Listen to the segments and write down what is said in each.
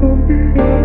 for me.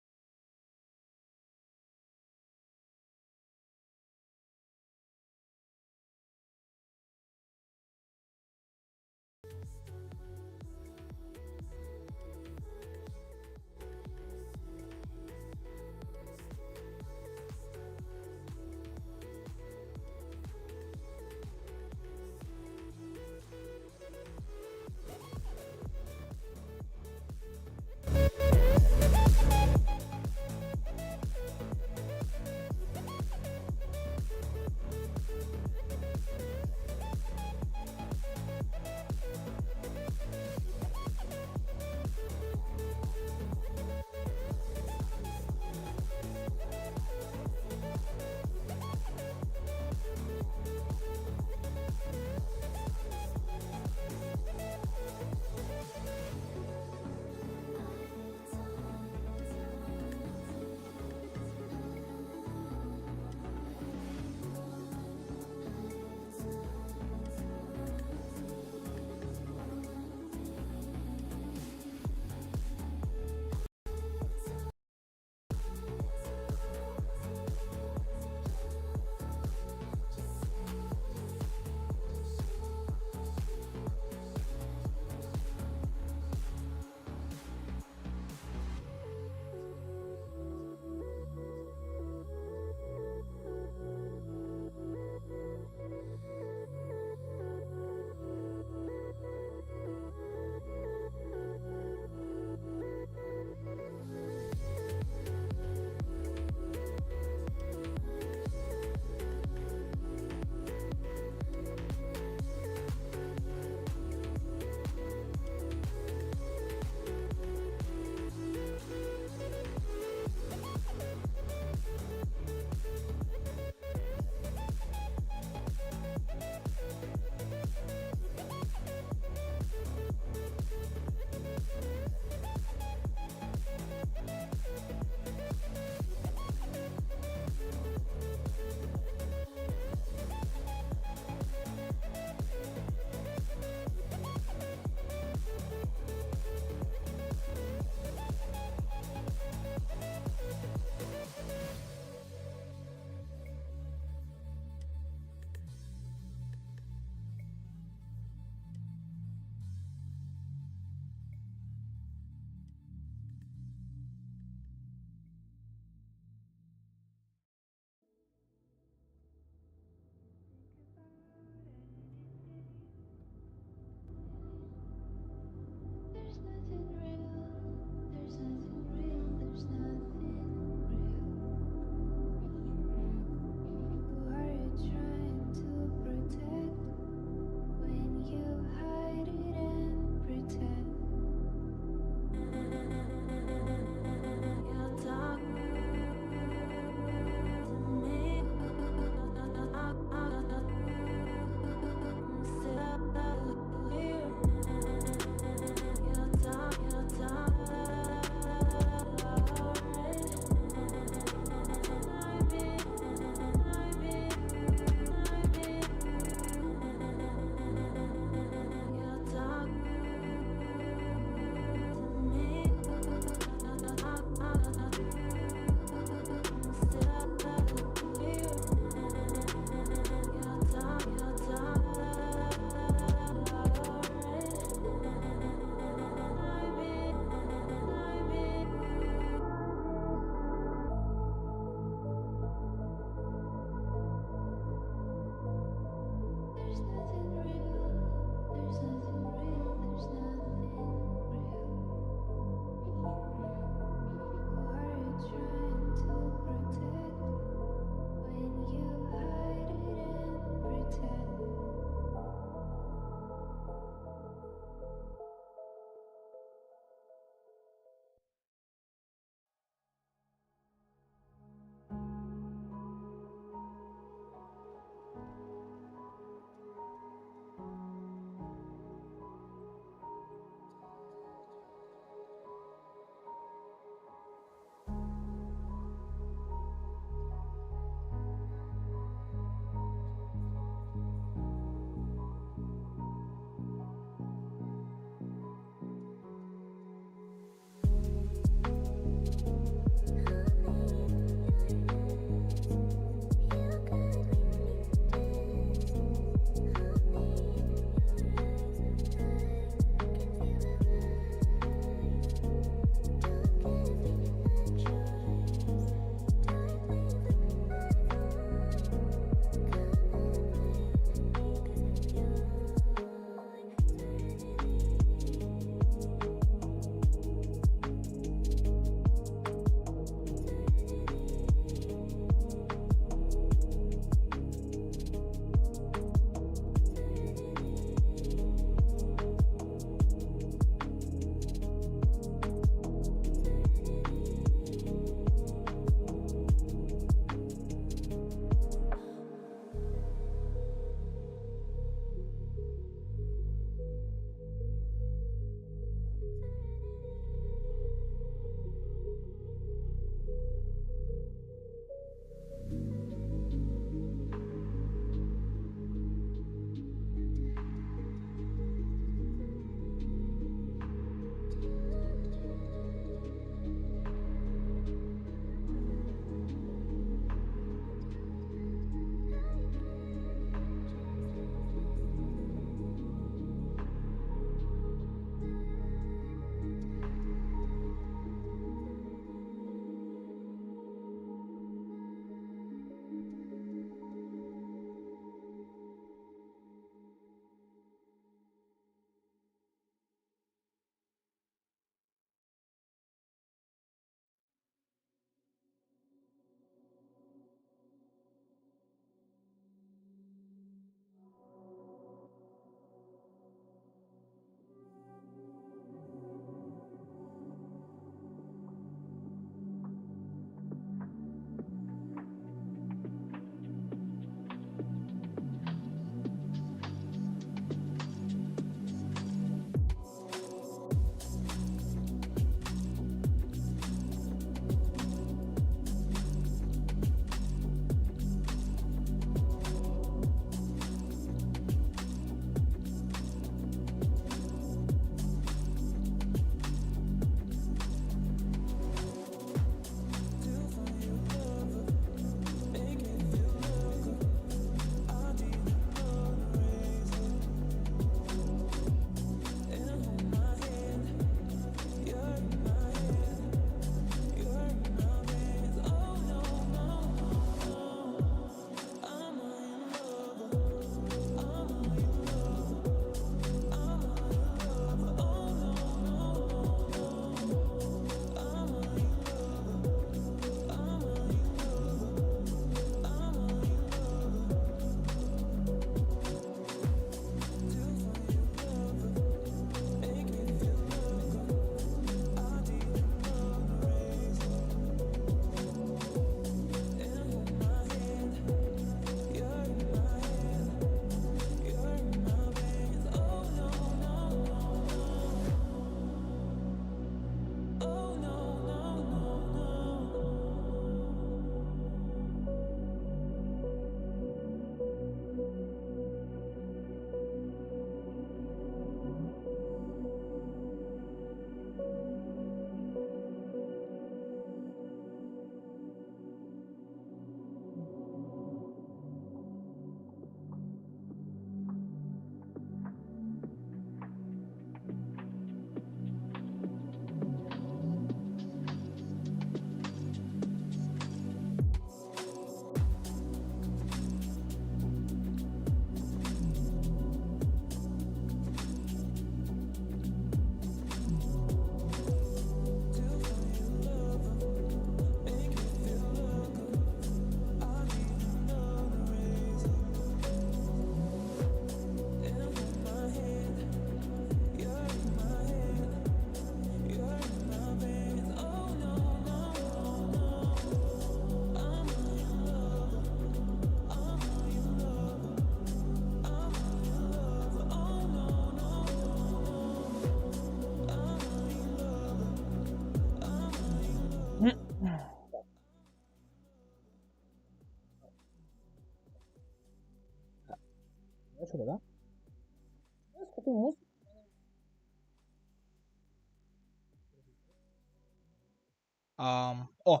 А, о!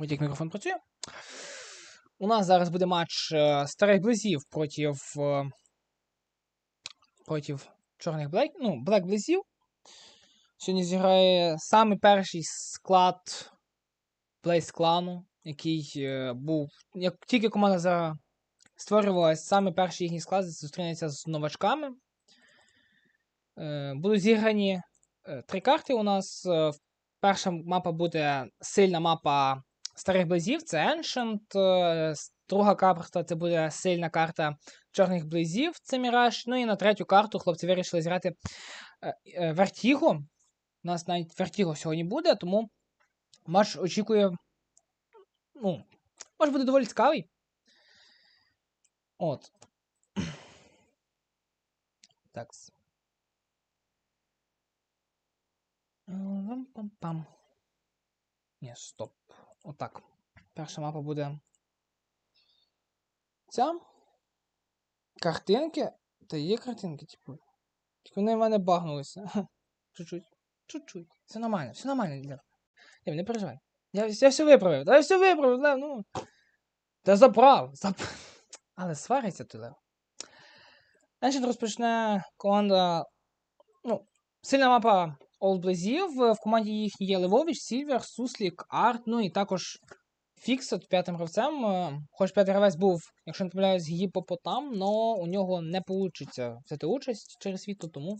Ось як мікрофон працює. У нас зараз буде матч е, старих близів проти, е, проти чорних блек, ну, блек близів. Сьогодні зіграє саме перший склад Блейз клану, який е, був. Як тільки команда зараз створювалась, саме перший їхній склад зустрінеться з новачками. Будуть зіграні три карти у нас. Е, перша мапа буде сильна мапа старих близів, це Ancient. Е, друга карта це буде сильна карта чорних близів, це Міраж. Ну і на третю карту хлопці вирішили зіграти е, е, У нас навіть Vertigo сьогодні буде, тому матч очікує. Ну, може буде доволі цікавий. От. Так. Пам-пам-пам. Ні, стоп. Отак. Перша мапа буде. Ця. Картинки. Та є картинки, типу. Тільки вони в мене багнулися. Чуть-чуть. Чуть-чуть. Все нормально, все нормально, Лев. Лев, не переживай. Я, я все виправив. Та я все виправив, Лев, ну. Та заправ. Зап... Але свариться ти, Лев. Значить, розпочне команда. Ну, сильна мапа Old Blazів. В команді їхній є Левович, Сільвер, Суслік, Арт, ну і також Фіксот п'ятим гравцем. Е, хоч п'ятий гравець був, якщо не помиляюсь, гіпопотам, але у нього не вийде взяти участь через світло, тому.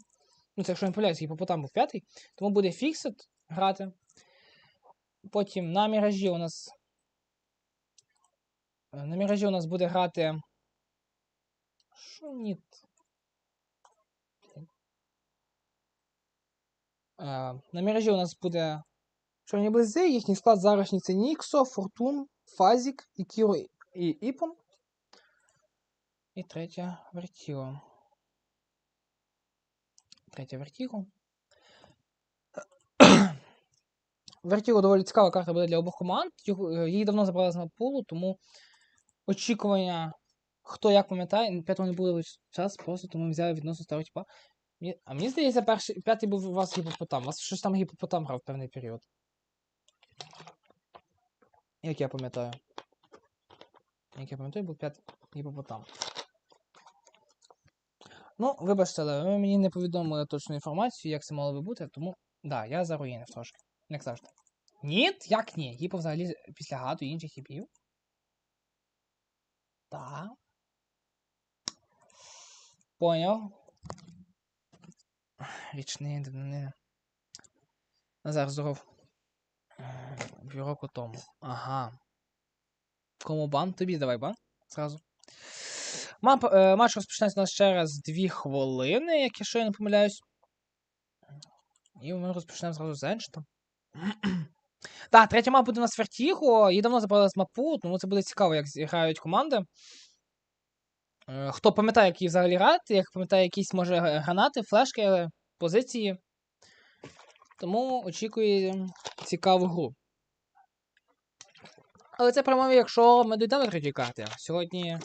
Ну, це якщо не помиляюсь, гіпопотам був п'ятий, тому буде Фіксот грати. Потім на міражі у нас. е, На міражі у нас буде грати. Що ні? На міражі у нас буде чорні близи, їхній склад зарашній це Ніксо, Фортун, Фазік, Ікіро і Іпон. І третя Вертіго. Третя Вертіго. Вертіго доволі цікава карта буде для обох команд. Е, Її давно забрали з напулу, тому очікування, хто як пам'ятає, п'ятого не буде час, просто тому взяли відносно старого типа. А мені здається, перший п'ятий був у вас гіпопотам. У вас щось там гіпопотам грав певний період. Як я пам'ятаю. Як я пам'ятаю, був п'ятий гіпопотам. Ну, вибачте, але ви мені не повідомили точну інформацію, як це мало би бути, тому. Да, я заруїнив трошки. Як завжди. Ні? Як ні? Гіпо взагалі після гаду і інших хіпів. Так. Поняв. Річний днини. Назар, здоров. Півроку тому. Ага. Кому бан? Тобі давай бан. Зразу. Мап, е, матч розпочнеться у нас через 2 хвилини, якщо я не помиляюсь. І ми розпочнемо зразу з Енштом. Так, третя мапа буде у нас Вертіго. Її давно забрали з мапу, тому це буде цікаво, як зіграють команди. Е, Хто пам'ятає, які взагалі грати, як пам'ятає якісь, може, гранати, флешки, позиції. Тому очікує цікаву гру. Але це прямо, якщо ми дійдемо до третьої карти. Сьогодні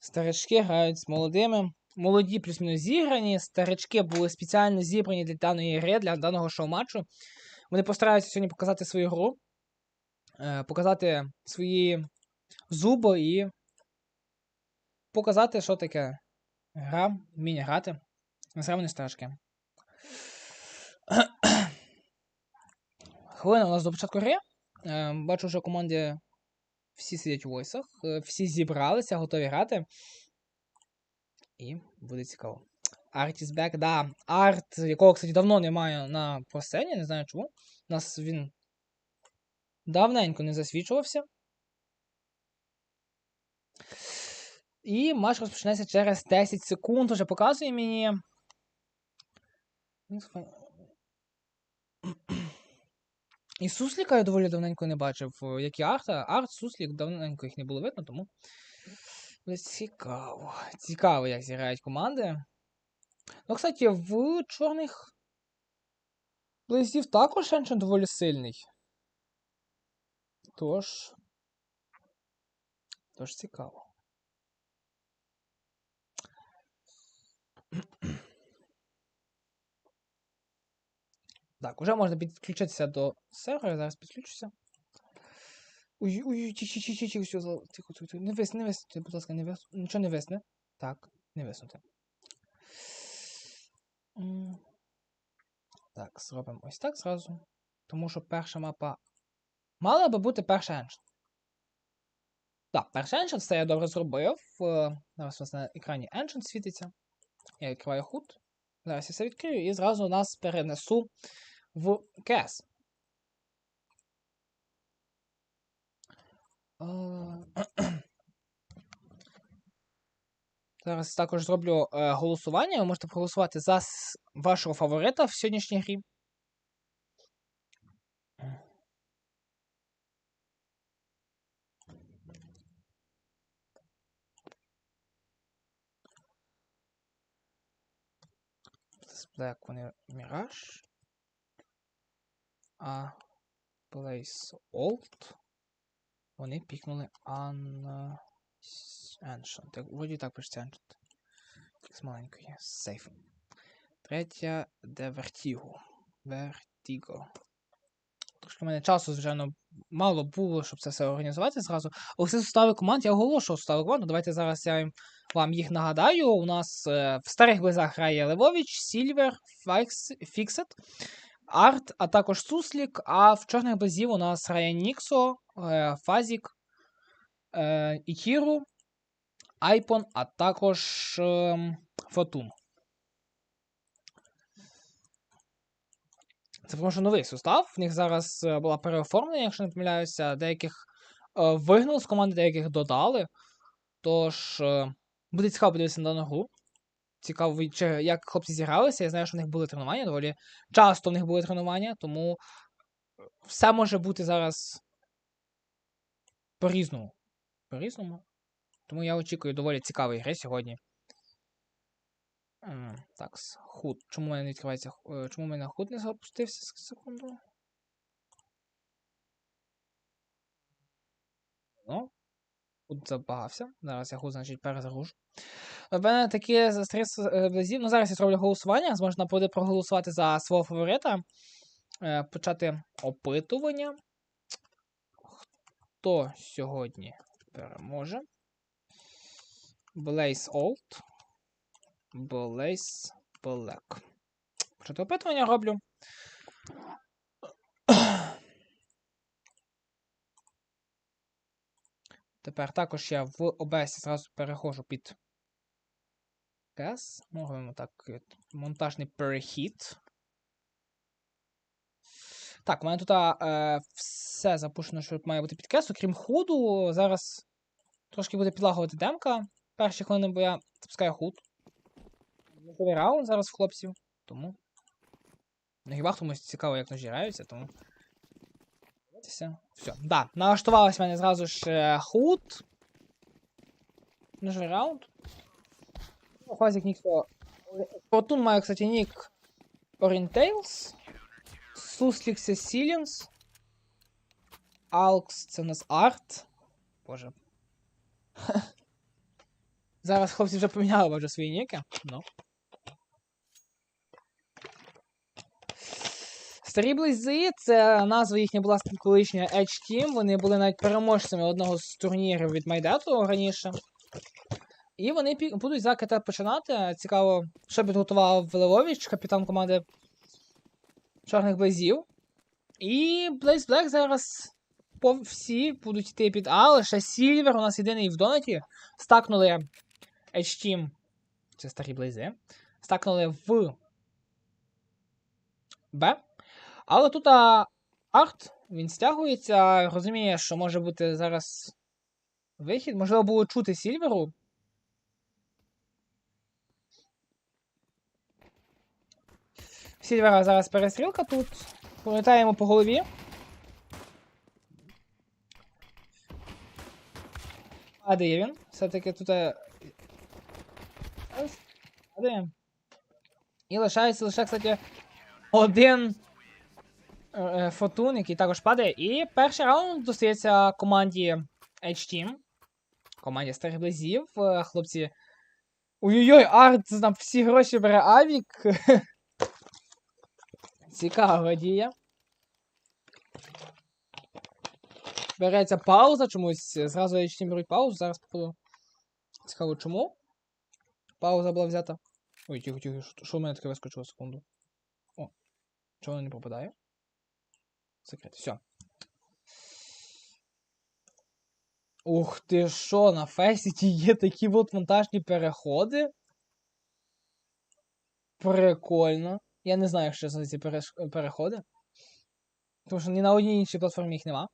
старички грають з молодими. Молоді плюс-мінус зіграні. Старички були спеціально зібрані для даної гри, для даного шоу-матчу. Вони постараються сьогодні показати свою гру, е, показати свої зуби і показати, що таке гра, вміння грати. Насправді вони старички. Хвилина у нас до початку гри. Е, Бачу, що команді всі сидять у войсах, е, всі зібралися, готові грати. І буде цікаво. Art is back, да. Арт, якого, кстати, давно немає на просцені, не знаю чому. У нас він давненько не засвічувався. І матч розпочнеться через 10 секунд. Уже показує мені. І Сусліка я доволі давненько не бачив, е, як і Арта. Арт, Суслік, давненько їх не було видно, тому. Цікаво. Цікаво, як зіграють команди. Ну, кстати, в чорних близів також Еншен доволі сильний. Тож. Тож цікаво. Так, уже можна підключитися до сервера, зараз підключуся. Ой, ой, ті, ті, ті, все, тихо, тихо, тихо. Не вис, не виснути, будь ласка, не вис. Нічого не висне. Так, не виснути. Так, зробимо ось так зразу. Тому що перша мапа. Мала би бути перша Ancient. Так, перша Ancient, це я добре зробив. Е, Зараз у нас на екрані Ancient світиться. Я відкриваю худ. Зараз я все відкрию і зразу нас перенесу в КС. Е, Зараз також зроблю е, голосування. Ви можете проголосувати за вашого фаворита в сьогоднішній грі. Black вони Mirage. А Place Old. Вони пікнули An... Ancient. Вроді так пишеться Ancient. З маленької. Сейф. Третя де Vertigo. Vertigo. Трошки в мене часу, звичайно, мало було, щоб це все організувати зразу. А усі сустави команд я оголошував сустави команд. Давайте зараз я вам їх нагадаю. У нас е, в старих близах грає Левович, Сільвер, Фіксет, Арт, а також Суслік. А в чорних близів у нас грає Ніксо, е, Фазік, е, Ікіру, Айпон, а також е, Фотун. Це тому новий сустав. В них зараз е, була переоформлення, якщо не помиляюся, деяких е, вигнали з команди, деяких додали. Тож, е, буде цікаво подивитися на дану гру. Цікаво, як хлопці зігралися. Я знаю, що в них були тренування, доволі часто в них були тренування, тому все може бути зараз по-різному. По-різному. Тому я очікую доволі цікавої гри сьогодні. М, Так, худ. Чому мене не відкривається? е, Чому мене худ не запустився? Секунду. Ну, худ забагався. Зараз я худ, значить, перезагружу. У мене такі з три с- е, близів. Ну, зараз я зроблю голосування. Можна буде проголосувати за свого фаворита. Е, Почати опитування. Хто сьогодні переможе? Blaze Old. Blaze Black. Почати опитування роблю. Тепер також я в OBS зразу переходжу під CAS. Можемо так. Монтажний перехід. Так, у мене тут е, все запущено, що має бути під CAS, окрім худу. Зараз трошки буде підлагувати демка. Перші хвилини, бо я запускаю худ. Можливий раунд зараз в хлопців, тому. Ну хіба комусь цікаво, як ножі граються, тому. Дивитися. Все. Да, налаштувалось в мене зразу ж е, худ. Ножовий раунд. Ну, Фазик Ніксо. Фортун має, кстати, нік Orientales. Суслік це Сілінс. Алкс це у нас арт. Боже. Зараз хлопці вже поміняли боже, свої ніки. Ну. Старі близи це назва їхня була колишня Edge Team. Вони були навіть переможцями одного з турнірів від Майдету раніше. І вони будуть за КТ починати. Цікаво, що підготував Левович, капітан команди Чорних Близів. І Blaze Black зараз по всі будуть йти під А, лише Сільвер у нас єдиний в донаті. Стакнули Edge Team, це старі близи. Стакнули в Б. Але тут а, арт, він стягується, розуміє, що може бути зараз вихід. Можливо, було чути Сільверу. Сільвера зараз перестрілка тут. Полетаємо по голові. Падає він. Все-таки тут. е, Падає. І лишається лише, кстати, один е, е, фотун, який також падає. І перший раунд достається команді H-Team. Команді старих близів. Е, Хлопці Ой-ой-ой, арт на всі гроші бере Авік. Цікава дія. Береться пауза чомусь. Зразу HTML беруть паузу, зараз попаду. Цікаво, чому? Пауза була взята. Ой, тихо, тихо, що- в мене таке вискочило секунду? О, чого воно не пропадає? Секрет, все. Ух ти що, на Фесіті є такі от монтажні переходи? Прикольно. Я не знаю, що за ці переходи. Тому що ні на одній іншій платформі їх нема.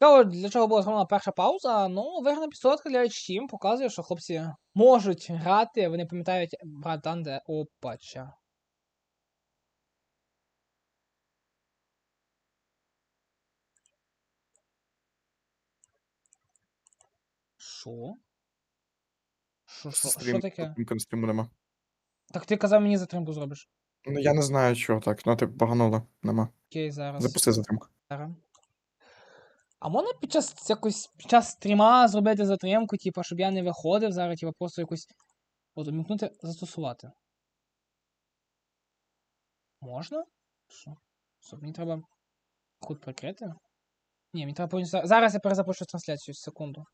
Цікаво, для чого була зроблена перша пауза? Ну, виграна пістолетка для HTM показує, що хлопці можуть грати, вони пам'ятають брат там, де опача. Що? Що, що, що таке? Затримки стріму нема. Так ти казав мені затримку зробиш. Ну я не знаю, чого так. Ну ти багануло, нема. Окей, зараз. Запусти затримку. Зараз. А можна під час якось під час стріма зробити затримку, типу, щоб я не виходив зараз, типу, просто якось. От умікнути застосувати. Можна? Що? Щоб мені треба кут прикрити? Ні, мені треба повністю. Зараз я перезапущу трансляцію секунду.